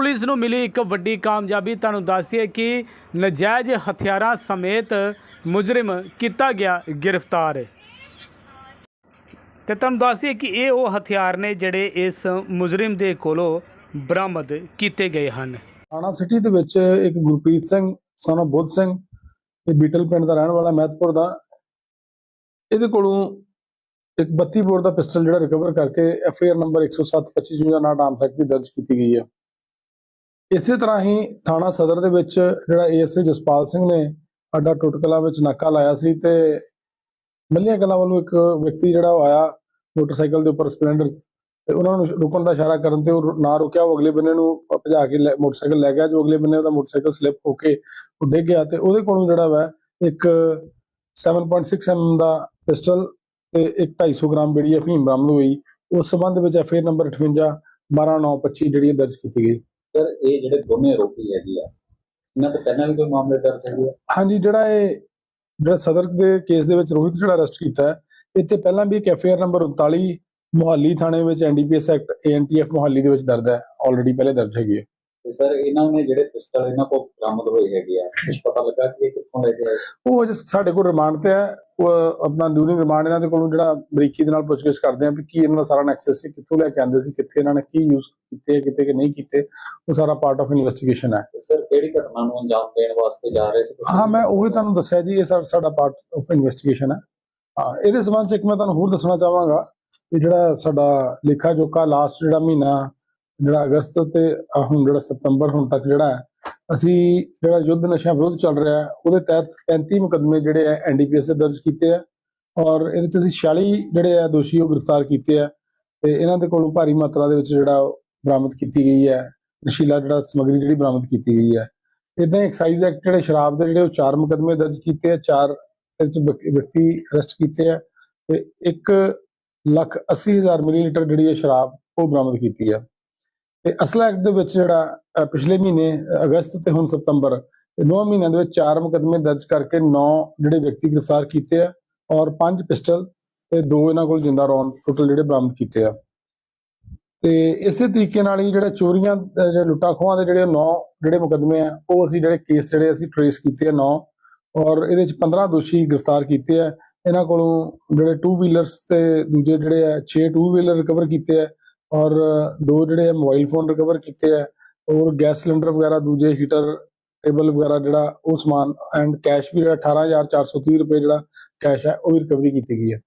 Police ਨੂੰ ਮਿਲੀ ਇੱਕ ਵੱਡੀ ਕਾਮਯਾਬੀ। ਤੁਹਾਨੂੰ ਦੱਸਦੀਏ ਕਿ ਨਜਾਇਜ਼ ਹਥਿਆਰਾਂ ਸਮੇਤ ਮੁਜਰਮ ਕੀਤਾ ਗਿਆ ਗ੍ਰਿਫਤਾਰ। ਤੇ ਤੁਹਾਨੂੰ ਦੱਸਦੀਏ ਕਿ ਇਹ ਉਹ ਹਥਿਆਰ ਨੇ ਜਿਹੜੇ ਇਸ ਮੁਜਰਮ ਦੇ ਕੋਲੋਂ ਬਰਾਮਦ ਕੀਤੇ ਗਏ ਹਨ। ਥਾਣਾ ਸਿਟੀ ਦੇ ਵਿੱਚ ਇੱਕ ਗੁਰਪ੍ਰੀਤ ਸਿੰਘ ਸਨ ਬੁੱਧ ਸਿੰਘ, ਇਹ ਬੀਟਲ ਪਿੰਡ ਦਾ ਰਹਿਣ ਵਾਲਾ, ਮਹਿਤਪੁਰ ਦਾ। ਇਹਦੇ ਕੋਲੋਂ ਇੱਕ 32 ਬੋਰ ਦਾ ਪਿਸਟਲ ਜਿਹੜਾ ਰਿਕਵਰ ਕਰਕੇ ਐਫ ਆਈ ਆਰ ਨੰਬਰ 10725 ਦਾ ਨਾਮ ਤੱਕ ਵੀ ਦਰਜ ਕੀਤੀ ਗਈ ਹੈ। ਇਸੇ ਤਰ੍ਹਾਂ ਹੀ ਥਾਣਾ ਸਦਰ ਦੇ ਵਿੱਚ ਜਿਹੜਾ ਏਐਸਏ ਜਸਪਾਲ ਸਿੰਘ ਨੇ ਅੱਡਾ ਟੁਟਕਲਾ ਵਿੱਚ ਨਾਕਾ ਲਾਇਆ ਸੀ ਤੇ ਮੱਲੀਆਂ ਕਲਾਂ ਵੱਲੋਂ ਇੱਕ ਵਿਅਕਤੀ ਜਿਹੜਾ ਉਹ ਆਇਆ ਮੋਟਰਸਾਈਕਲ ਦੇ ਉੱਪਰ ਸਪਲੈਂਡਰ ਤੇ ਉਹਨਾਂ ਨੂੰ ਰੁਕਣ ਦਾ ਇਸ਼ਾਰਾ ਕਰਨ ਤੇ ਉਹ ਨਾ ਰੁਕਿਆ, ਉਹ ਅਗਲੇ ਬੰਨੇ ਨੂੰ ਭਜਾ ਕੇ ਲੈ- ਮੋਟਰਸਾਈਕਲ ਲੈ ਗਿਆ, ਜੋ ਅਗਲੇ ਬੰਨੇ ਉਹਦਾ ਮੋਟਰਸਾਈਕਲ ਸਲਿੱਪ ਹੋ ਕੇ ਉਹ ਡਿੱਗ ਗਿਆ ਤੇ ਉਹਦੇ ਕੋਲੋਂ ਜਿਹੜਾ ਵਾ ਇੱਕ 7.6 ਐਮ ਦਾ ਪਿਸਟਲ ਤੇ ਇੱਕ 250 ਗ੍ਰਾਮ ਬੇੜੀ ਅਫੀਮ ਬਰਾਮਦ ਹੋਈ। ਉਸ ਸਬੰਧ ਵਿੱਚ ਐਫਆਈਆਰ ਨੰਬਰ 58 12925 ਜਿਹੜੀ ਹੈ ਦਰਜ ਕੀਤੀ ਗਈ। ਸਰ, ਇਹ ਜਿਹੜੇ ਦੋਨੇ ਆਰੋਪੀ ਹੈਗੇ ਆ, ਇਹਨਾਂ ਤੋਂ ਪਹਿਲਾਂ ਵੀ ਕੋਈ ਮਾਮਲੇ ਦਰਜ ਹੈਗੇ ਆ? ਹਾਂਜੀ, ਜਿਹੜਾ ਇਹ, ਜਿਹੜਾ ਸਦਰ ਦੇ ਕੇਸ ਦੇ ਵਿੱਚ ਰੋਹਿਤ ਜਿਹੜਾ ਅਰੈਸਟ ਕੀਤਾ ਹੈ, ਇੱਥੇ ਪਹਿਲਾਂ ਵੀ ਇੱਕ ਐਫਆਈਆਰ ਨੰਬਰ 39 ਮੁਹਾਲੀ ਥਾਣੇ ਵਿੱਚ ਐਨਡੀਪੀਐਸ ਐਕਟ ਏਐਨਟੀਐਫ ਮੁਹਾਲੀ ਦੇ ਵਿੱਚ ਦਰਜ ਹੈ ਆਲਰੇਡੀ ਪਹਿਲੇ ਦਰਜ ਹੈਗੀ ਹੈ ਤੇ ਸਰ ਇਹਨਾਂ ਨੇ ਜਿਹੜੇ ਪਿਸਟਲ ਇਹਨਾਂ ਕੋਲ ਬਰਾਮਦ ਹੋਏ ਹੈਗੇ ਆ ਕੁਝ ਪਤਾ ਲੱਗਾ ਕਿ ਇਹ ਕਿੱਥੋਂ ਲੈ ਕੇ ਆਏ? ਉਹ ਅਜੇ ਸਾਡੇ ਕੋਲ ਰਿਮਾਂਡ ਤੇ ਹੈ। ਉਹ ਆਪਣਾ ਡਿਊਰਿੰਗ ਰਿਮਾਂਡ ਇਹਨਾਂ ਦੇ ਕੋਲੋਂ ਜਿਹੜਾ ਬਰੀਕੀ ਦੇ ਨਾਲ ਪੁੱਛਗਿੱਛ ਕਰਦੇ ਆ ਵੀ ਕੀ ਇਹਨਾਂ ਦਾ ਸਾਰਾ ਨੈਕਸਸ ਸੀ ਕਿੱਥੋਂ ਲੈ ਕੇ ਆਂਦੇ ਸੀ ਕਿੱਥੇ ਇਹਨਾਂ ਨੇ ਕੀ ਯੂਜ਼ ਕੀਤੇ ਕਿਤੇ ਕਿ ਨਹੀਂ ਕੀਤੇ ਉਹ ਸਾਰਾ ਪਾਰਟ ਆਫ ਇਨਵੈਸਟੀਗੇਸ਼ਨ ਹੈ। ਸਰ ਕਿਹੜੀ ਘਟਨਾ ਨੂੰ ਅੰਜਾਮ ਦੇਣ ਵਾਸਤੇ ਜਾ ਰਹੇ ਸੀ? ਹਾਂ ਮੈਂ ਉਹੀ ਤੁਹਾਨੂੰ ਦੱਸਿਆ ਜੀ ਇਹ ਸਾਡਾ ਪਾਰਟ ਆਫ ਇਨਵੈਸਟੀਗੇਸ਼ਨ ਹੈ। ਹਾਂ ਇਹਦੇ ਸਬੰਧ ਚ ਇੱਕ ਮੈਂ ਤੁਹਾਨੂੰ ਹੋਰ ਦੱਸਣਾ ਚਾਹਾਂਗਾ ਕਿ ਜਿਹੜਾ ਸਾਡਾ ਲੇਖਾ ਜੋਖਾ ਲਾਸਟ ਜਿਹੜਾ ਮਹੀਨਾ ਜਿਹੜਾ ਅਗਸਤ ਤੇ ਹੁਣ ਜਿਹੜਾ ਸਤੰਬਰ ਹੁਣ ਤੱਕ ਜਿਹੜਾ ਹੈ, ਅਸੀਂ ਜਿਹੜਾ ਯੁੱਧ ਨਸ਼ਾ ਵਿਰੁੱਧ ਚੱਲ ਰਿਹਾ ਉਹਦੇ ਤਹਿਤ 35 ਮੁਕੱਦਮੇ ਜਿਹੜੇ ਹੈ ਐਨਡੀਪੀਐਸ ਦੇ ਦਰਜ ਕੀਤੇ ਆ ਔਰ ਇਹਦੇ ਚ ਅਸੀਂ 46 ਜਿਹੜੇ ਆ ਦੋਸ਼ੀ ਉਹ ਗ੍ਰਿਫਤਾਰ ਕੀਤੇ ਆ ਤੇ ਇਹਨਾਂ ਦੇ ਕੋਲੋਂ ਭਾਰੀ ਮਾਤਰਾ ਦੇ ਵਿੱਚ ਜਿਹੜਾ ਉਹ ਬਰਾਮਦ ਕੀਤੀ ਗਈ ਹੈ ਨਸ਼ੀਲਾ ਜਿਹੜਾ ਸਮੱਗਰੀ ਜਿਹੜੀ ਬਰਾਮਦ ਕੀਤੀ ਗਈ ਹੈ। ਇਦਾਂ ਐਕਸਾਈਜ਼ ਐਕਟ ਜਿਹੜੇ ਸ਼ਰਾਬ ਦੇ ਜਿਹੜੇ ਉਹ ਚਾਰ ਮੁਕੱਦਮੇ ਦਰਜ ਕੀਤੇ ਆ ਚਾਰ ਇਹਦੇ ਚ ਵਿਅਕਤੀ ਅਰੈਸਟ ਕੀਤੇ ਆ ਤੇ 1 ਲੱਖ 80 ਹਜ਼ਾਰ ਮਿਲੀਲੀਟਰ ਜਿਹੜੀ ਹੈ ਸ਼ਰਾਬ ਉਹ ਬਰਾਮਦ ਕੀਤੀ ਆ ਤੇ ਅਸਲਾ ਐਕਟ ਦੇ ਵਿੱਚ ਜਿਹੜਾ ਪਿਛਲੇ ਮਹੀਨੇ ਅਗਸਤ ਤੇ ਹੁਣ ਸਤੰਬਰ, ਇਹ ਮਹੀਨਿਆਂ ਦੇ ਵਿੱਚ ਚਾਰ ਮੁਕੱਦਮੇ ਦਰਜ ਕਰਕੇ 9 ਜਿਹੜੇ ਵਿਅਕਤੀ ਗ੍ਰਿਫਤਾਰ ਕੀਤੇ ਆ ਔਰ ਪੰਜ ਪਿਸਟਲ ਤੇ ਦੋ ਇਹਨਾਂ ਕੋਲ ਜਿੰਦਾ ਰੌਂਦ ਟੋਟਲ ਜਿਹੜੇ ਬਰਾਮਦ ਕੀਤੇ ਆ। ਤੇ ਇਸੇ ਤਰੀਕੇ ਨਾਲ ਹੀ ਜਿਹੜੇ ਚੋਰੀਆਂ ਜਿਹੜੇ ਲੁੱਟਾਂ ਖੋਹਾਂ ਦੇ ਜਿਹੜੇ 9 ਜਿਹੜੇ ਮੁਕੱਦਮੇ ਆ, ਉਹ ਅਸੀਂ ਜਿਹੜੇ ਕੇਸ ਜਿਹੜੇ ਅਸੀਂ ਟਰੇਸ ਕੀਤੇ ਆ 9 ਔਰ ਇਹਦੇ ਚ 15 ਦੋਸ਼ੀ ਗ੍ਰਿਫਤਾਰ ਕੀਤੇ ਆ। ਇਹਨਾਂ ਕੋਲੋਂ ਜਿਹੜੇ 2 ਵੀਲਰਸ ਤੇ ਦੂਜੇ ਜਿਹੜੇ ਆ 6 2 ਵੀਲਰ ਰਿਕਵਰ ਕੀਤੇ ਆ। ਔਰ ਦੋ ਜਿਹੜੇ ਮੋਬਾਈਲ ਫੋਨ ਰਿਕਵਰ ਕੀਤੇ ਆ ਔਰ ਗੈਸ ਸਿਲੰਡਰ ਵਗੈਰਾ ਦੂਜੇ ਹੀਟਰ ਟੇਬਲ ਵਗੈਰਾ ਜਿਹੜਾ ਉਹ ਸਮਾਨ ਐਂਡ ਕੈਸ਼ ਵੀ ਜਿਹੜਾ 18430 ਰੁਪਏ ਜਿਹੜਾ ਕੈਸ਼ ਹੈ ਉਹ ਵੀ ਰਿਕਵਰੀ ਕੀਤੀ ਗਈ ਹੈ।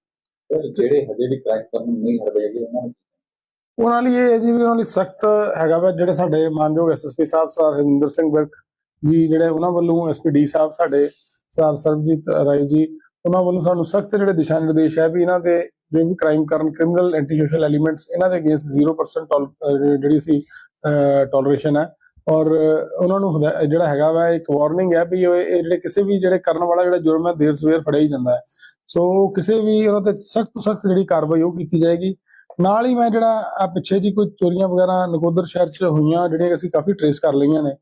ਜਿਹੜੇ ਹਜੇ ਵੀ ਕ੍ਰਾਈਮ ਕਰਨ ਨਹੀਂ ਹਟਦੇ ਹੈਗੇ ਉਹਨਾਂ ਨੂੰ ਉਹਨਾਂ ਲਈ ਇਹ ਜੀ ਵੀ ਉਹਨਾਂ ਲਈ ਸਖਤ ਹੈਗਾ ਵਾ ਜਿਹੜੇ ਸਾਡੇ ਮਾਨਯੋਗ ਐਸਐਸਪੀ ਸਾਹਿਬ ਸਰ ਹਰਿੰਦਰ ਸਿੰਘ ਵਿਰਕ ਜੀ ਜਿਹੜੇ ਉਹਨਾਂ ਵੱਲੋਂ ਐਸਪੀਡੀ ਸਾਹਿਬ ਸਾਡੇ ਸਰ ਸਰਬਜੀਤ ਰਾਏ ਜੀ ਉਹਨਾਂ ਵੱਲੋਂ ਸਾਨੂੰ ਸਖਤ ਜਿਹੜੇ ਦਿਸ਼ਾ ਨਿਰਦੇਸ਼ ਹੈ ਵੀ ਇਹਨਾਂ ਦੇ ਜੋ ਵੀ ਕ੍ਰਾਈਮ ਕਰਨ ਕ੍ਰਿਮੀਨਲ ਐਂਟੀ ਸੋਸ਼ਲ ਐਲੀਮੈਂਟਸ ਇਹਨਾਂ ਦੇ ਅਗੇਂਸਟ 0% ਜਿਹੜੀ ਸੀ ਟੋਲਰੇਸ਼ਨ ਹੈ। ਔਰ ਉਹਨਾਂ ਨੂੰ ਜਿਹੜਾ ਹੈਗਾ ਵਾ, ਇੱਕ ਵਾਰਨਿੰਗ ਹੈ ਵੀ ਇਹ ਜਿਹੜੇ ਕਿਸੇ ਵੀ ਜਿਹੜੇ ਕਰਨ ਵਾਲਾ ਜਿਹੜਾ ਜੁਰਮ ਹੈ, ਦੇਰ ਸਵੇਰ ਫੜਿਆ ਹੀ ਜਾਂਦਾ ਹੈ। ਸੋ ਕਿਸੇ ਵੀ ਉਹਨਾਂ ਤੇ ਸਖਤ ਤੋਂ ਸਖਤ ਜਿਹੜੀ ਕਾਰਵਾਈ ਉਹ ਕੀਤੀ ਜਾਏਗੀ। ਨਾਲ ਹੀ ਮੈਂ ਜਿਹੜਾ ਆ ਪਿੱਛੇ ਜੀ ਕੋਈ ਚੋਰੀਆਂ ਵਗੈਰਾ ਨਕੋਦਰ ਸ਼ਹਿਰ 'ਚ ਹੋਈਆਂ, ਜਿਹੜੀਆਂ ਅਸੀਂ ਕਾਫੀ ਟਰੇਸ ਕਰ ਲਈਆਂ ਨੇ।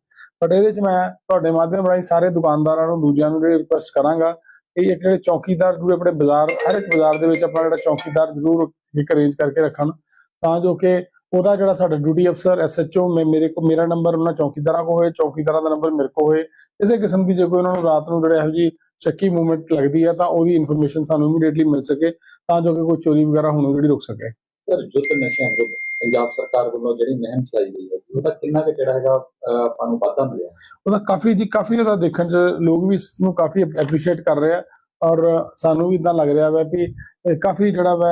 ਬਟ ਇਹਦੇ 'ਚ ਮੈਂ ਤੁਹਾਡੇ ਮਾਧਿਅਮ ਰਾਹੀਂ ਸਾਰੇ ਦੁਕਾਨਦਾਰਾਂ ਨੂੰ, ਦੂਜਿਆਂ ਨੂੰ ਜਿਹੜੀ ਰਿਕੁਐਸਟ ਕਰਾਂਗਾ ਕਿ ਇੱਕ ਜਿਹੜੇ ਚੌਕੀਦਾਰ ਜਿਹੜੇ ਆਪਣੇ ਬਾਜ਼ਾਰ, ਹਰ ਇੱਕ ਬਾਜ਼ਾਰ ਦੇ ਵਿੱਚ ਆਪਣਾ ਜਿਹੜਾ ਚੌਕੀਦਾਰ ਜ਼ਰੂਰ ਇੱਕ ਅਰੇਂਜ ਕਰਕੇ ਰੱਖਣ। ਤਾਂ ਜੋ ਕਿ ਉਹਦਾ ਜਿਹੜਾ ਸਾਡਾ ਡਿਊਟੀ ਅਫਸਰ ਐਸਐਚਓ ਮੈਂ, ਮੇਰੇ ਕੋ ਮੇਰਾ ਨੰਬਰ ਉਹਨਾਂ ਚੌਕੀਦਾਰਾਂ ਕੋ ਹੋਏ, ਚੌਕੀਦਾਰਾਂ ਦਾ ਨੰਬਰ ਮੇਰੇ ਕੋ ਹੋਏ। ਇਸੇ ਕਿਸਮ ਦੀ ਜੇ ਕੋਈ ਉਹਨਾਂ ਨੂੰ ਰਾਤ ਨੂੰ ਜਿਹੜੇ ਇਹੋ ਜੀ ਸ਼ੱਕੀ ਮੂਵਮੈਂਟ ਲੱਗਦੀ ਹੈ ਤਾਂ ਉਹਦੀ ਇਨਫੋਰਮੇਸ਼ਨ ਸਾਨੂੰ ਇਮੀਡੀਏਟਲੀ ਮਿਲ ਸਕੇ, ਤਾਂ ਜੋ ਕਿ ਕੋਈ ਚੋਰੀ ਵਗੈਰਾ ਹੋਣੋਂ ਜਿਹੜੀ ਰੁਕ ਸਕੇ। ਸਰ ਯੁੱਧ ਨਸ਼ਿਆਂ ਵਿਰੁੱਧ ਪੰਜਾਬ ਸਰਕਾਰ ਵੱਲੋਂ ਜਿਹੜੀ ਮੁਹਿੰਮ ਚਲਾਈ ਗਈ ਹੈ, ਉਹਦਾ ਕਿੰਨਾ ਕੁ ਜਿਹੜਾ ਹੈਗਾ ਆਪਾਂ ਨੂੰ ਵਾਧਾ ਮਿਲਿਆ? ਉਹਦਾ ਕਾਫੀ ਜੀ, ਕਾਫੀ ਉਹਦਾ ਦੇਖਣ ਚ ਲੋਕ ਵੀ ਇਸ ਨੂੰ ਕਾਫੀ ਐਪਰੀਸ਼ੀਏਟ ਕਰ ਰਹੇ ਆ ਔਰ ਸਾਨੂੰ ਵੀ ਇਦਾਂ ਲੱਗ ਰਿਹਾ ਵਾ ਵੀ ਕਾਫੀ ਜਿਹੜਾ ਵਾ